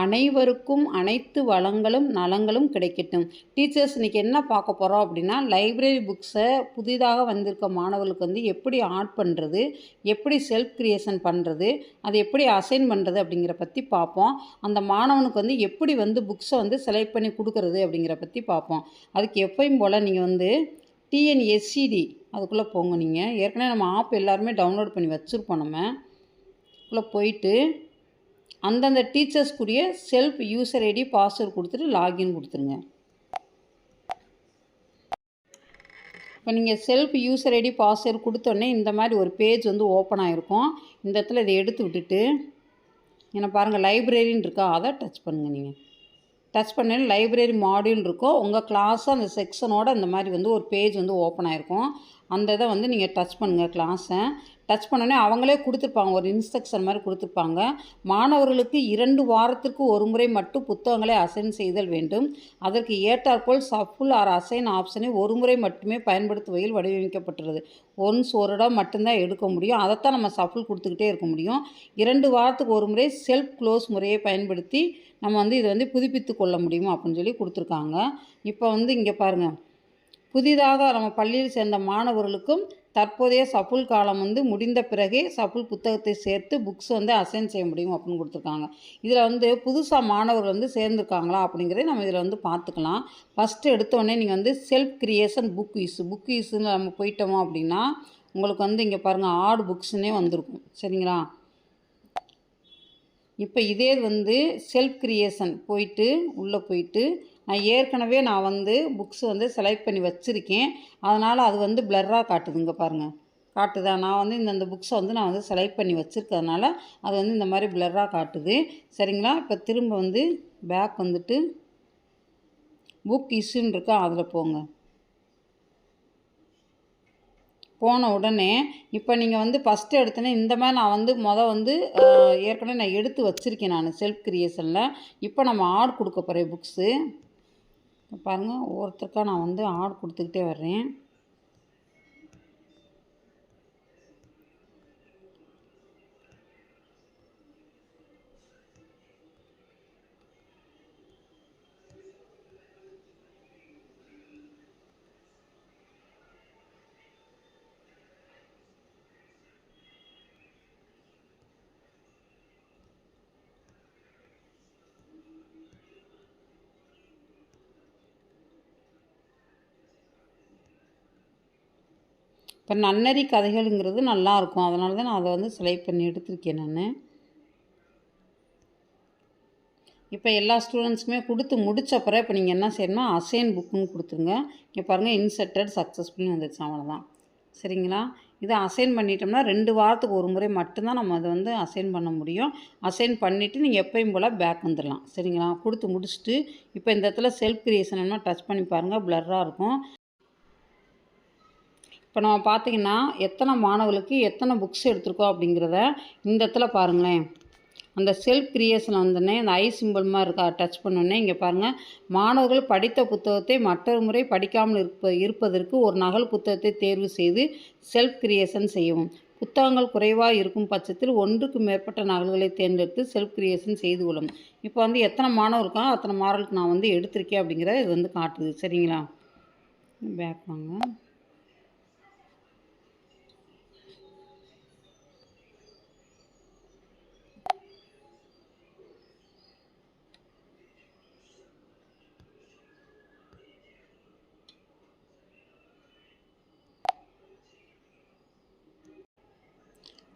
அனைவருக்கும் அனைத்து வளங்களும் நலங்களும் கிடைக்கட்டும். டீச்சர்ஸ் இன்றைக்கி என்ன பார்க்க போகிறோம் அப்படின்னா லைப்ரரி புக்ஸை புதிதாக வந்திருக்க மாணவர்களுக்கு வந்து எப்படி ஆட் பண்ணுறது எப்படி செல்ஃப் க்ரியேஷன் பண்ணுறது அது எப்படி அசைன் பண்ணுறது அப்படிங்கிற பற்றி பார்ப்போம். அந்த மாணவனுக்கு வந்து எப்படி வந்து புக்ஸை வந்து செலக்ட் பண்ணி கொடுக்குறது அப்படிங்கிற பற்றி பார்ப்போம். அதுக்கு எப்பயும் போல் நீங்கள் வந்து டிஎன்எஸ்சிடி அதுக்குள்ளே போங்க நீங்கள் ஏற்கனவே நம்ம ஆப் எல்லாருமே டவுன்லோட் பண்ணி வச்சுருப்போம் நம்ம. உள்ளே போயிட்டு அந்தந்த டீச்சர்ஸ்க்குரிய செல்ஃப் யூசர் ஐடி பாஸ்வேர்ட் கொடுத்துட்டு லாகின் கொடுத்துருங்க. இப்போ நீங்கள் செல்ஃப் யூசர் ஐடி பாஸ்வேர்ட் கொடுத்தோடனே இந்த மாதிரி ஒரு பேஜ் வந்து ஓப்பன் ஆகிருக்கும் இந்த இடத்துல இதை எடுத்து விட்டுட்டு என்ன பாருங்கள் லைப்ரரின்னு இருக்கா அதை டச் பண்ணுங்கள் நீங்கள் டச் பண்ணி லைப்ரரி மாடியூல் இருக்கும் உங்கள் கிளாஸு அந்த செக்ஷனோட இந்த மாதிரி வந்து ஒரு பேஜ் வந்து ஓப்பன் ஆகிருக்கும் அந்த இதை வந்து நீங்கள் டச் பண்ணுங்கள் கிளாஸை டச் பண்ணோன்னே அவங்களே கொடுத்துருப்பாங்க. ஒரு இன்ஸ்ட்ரக்ஷன் மாதிரி கொடுத்துருப்பாங்க. மாணவர்களுக்கு இரண்டு வாரத்திற்கு ஒரு முறை மட்டும் புத்தகங்களை அசைன் செய்தல் வேண்டும். அதற்கு ஏற்றாற்போல் சஃபுல் ஆர் அசைன் ஆப்ஷனை ஒரு முறை மட்டுமே பயன்படுத்துவதில் வடிவமைக்கப்பட்டுள்ளது. ஒன்ஸ் ஒரு இடம் மட்டும்தான் எடுக்க முடியும். அதைத்தான் நம்ம சஃபுல் கொடுத்துக்கிட்டே இருக்க முடியும். இரண்டு வாரத்துக்கு ஒரு முறை செல்ஃப் க்ளோஸ் முறையை பயன்படுத்தி நம்ம வந்து இதை வந்து புதுப்பித்து கொள்ள முடியும் அப்படின்னு சொல்லி கொடுத்துருக்காங்க. இப்போ வந்து இங்கே பாருங்கள் புதிதாக நம்ம பள்ளியில் சேர்ந்த மாணவர்களுக்கும் தற்போதைய சஃபுல் காலம் வந்து முடிந்த பிறகே சஃபுல் புத்தகத்தை சேர்த்து புக்ஸ் வந்து அசைன் செய்ய முடியும் அப்படின்னு கொடுத்துருக்காங்க. இதில் வந்து புதுசாக மாணவர்கள் வந்து சேர்ந்துருக்காங்களா அப்படிங்கிறத நம்ம இதில் வந்து பார்த்துக்கலாம். ஃபஸ்ட்டு எடுத்தோடனே நீங்கள் வந்து self creation book use book யூஸ்ன்னு நம்ம போயிட்டோமோ அப்படின்னா உங்களுக்கு வந்து இங்கே பாருங்கள் ஆடு புக்ஸ்னே வந்திருக்கும். சரிங்களா? இப்போ இதே வந்து செல்ஃப் கிரியேஷன் போயிட்டு உள்ளே போயிட்டு நான் ஏற்கனவே நான் வந்து புக்ஸ் வந்து செலக்ட் பண்ணி வச்சுருக்கேன். அதனால் அது வந்து பிளர்ராக காட்டுதுங்க பாருங்கள் காட்டுதா? நான் வந்து இந்த இந்த புக்ஸை வந்து நான் வந்து செலக்ட் பண்ணி வச்சுருக்கறதுனால அது வந்து இந்த மாதிரி பிளர்ராக காட்டுது. சரிங்களா? இப்போ திரும்ப வந்து பேக் வந்துட்டு புக் இஷ்யூன்னு இருக்கா? அதில் போங்க. போன உடனே இப்போ நீங்கள் வந்து ஃபஸ்ட்டு எடுத்தோன்னே இந்த மாதிரி நான் வந்து மொதல் வந்து ஏற்கனவே நான் எடுத்து வச்சுருக்கேன் நான் செல்ஃப் கிரியேஷனில் இப்போ நம்ம ஆர்ட் கொடுக்க போகிறேன் புக்ஸு பாருங்கள் ஒவ்வொருத்தருக்காக நான் வந்து ஆர்டர் கொடுத்துக்கிட்டே வர்றேன். இப்போ நன்னறி கதைகளுங்கிறது நல்லாயிருக்கும். அதனால தான் நான் அதை வந்து செலக்ட் பண்ணி எடுத்திருக்கேன் நான். இப்போ எல்லா ஸ்டூடெண்ட்ஸுமே கொடுத்து முடித்தப்பறம் இப்போ நீங்கள் என்ன செய்யணும் அசைன் புக்குன்னு கொடுத்துருங்க. இங்கே பாருங்கள் இன்செட்டட் சக்ஸஸ்ஃபுல்னு வந்துருச்சு. அவ்வளோதான் சரிங்களா? இதை அசைன் பண்ணிட்டோம்னா ரெண்டு வாரத்துக்கு ஒரு முறை மட்டும்தான் நம்ம அதை வந்து அசைன் பண்ண முடியும். அசைன் பண்ணிவிட்டு நீங்கள் எப்பயும் போல் பேக் வந்துடலாம் சரிங்களா? கொடுத்து முடிச்சுட்டு இப்போ இந்த இடத்துல செல்ஃப் கிரியேஷன் என்ன டச் பண்ணி பாருங்கள் ப்ளர்ராக இருக்கும். இப்போ நம்ம பார்த்திங்கன்னா எத்தனை மாணவர்களுக்கு எத்தனை புக்ஸ் எடுத்திருக்கோம் அப்படிங்கிறத இந்த இடத்துல பாருங்களேன். அந்த செல்ஃப் கிரியேஷன் வந்தோடனே அந்த ஐ சிம்பிள் மாதிரி இருக்கா டச் பண்ணோடனே இங்கே பாருங்கள் மாணவர்கள் படித்த புத்தகத்தை மற்றொரு முறை படிக்காமல் இருப்ப இருப்பதற்கு ஒரு நகல் புத்தகத்தை தேர்வு செய்து செல்ஃப் கிரியேஷன் செய்யவும். புத்தகங்கள் குறைவாக இருக்கும் பட்சத்தில் ஒன்றுக்கு மேற்பட்ட நகல்களை தேர்ந்தெடுத்து செல்ஃப் கிரியேஷன் செய்து கொள்ளும் இப்போ வந்து எத்தனை மாணவர் அத்தனை மாணவர்களுக்கு நான் வந்து எடுத்திருக்கேன் அப்படிங்கிறத இது வந்து காட்டுது. சரிங்களா? பேக் வாங்க.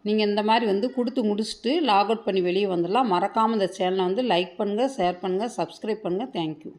நீங்கள் இந்த மாதிரி வந்து கொடுத்து முடிச்சுட்டு லாக் அவுட் பண்ணி வெளியே வந்துடலாம். மறக்காமல் இந்த சேனலை வந்து லைக் பண்ணுங்கள் ஷேர் பண்ணுங்கள் சப்ஸ்கிரைப் பண்ணுங்கள் தேங்க்யூ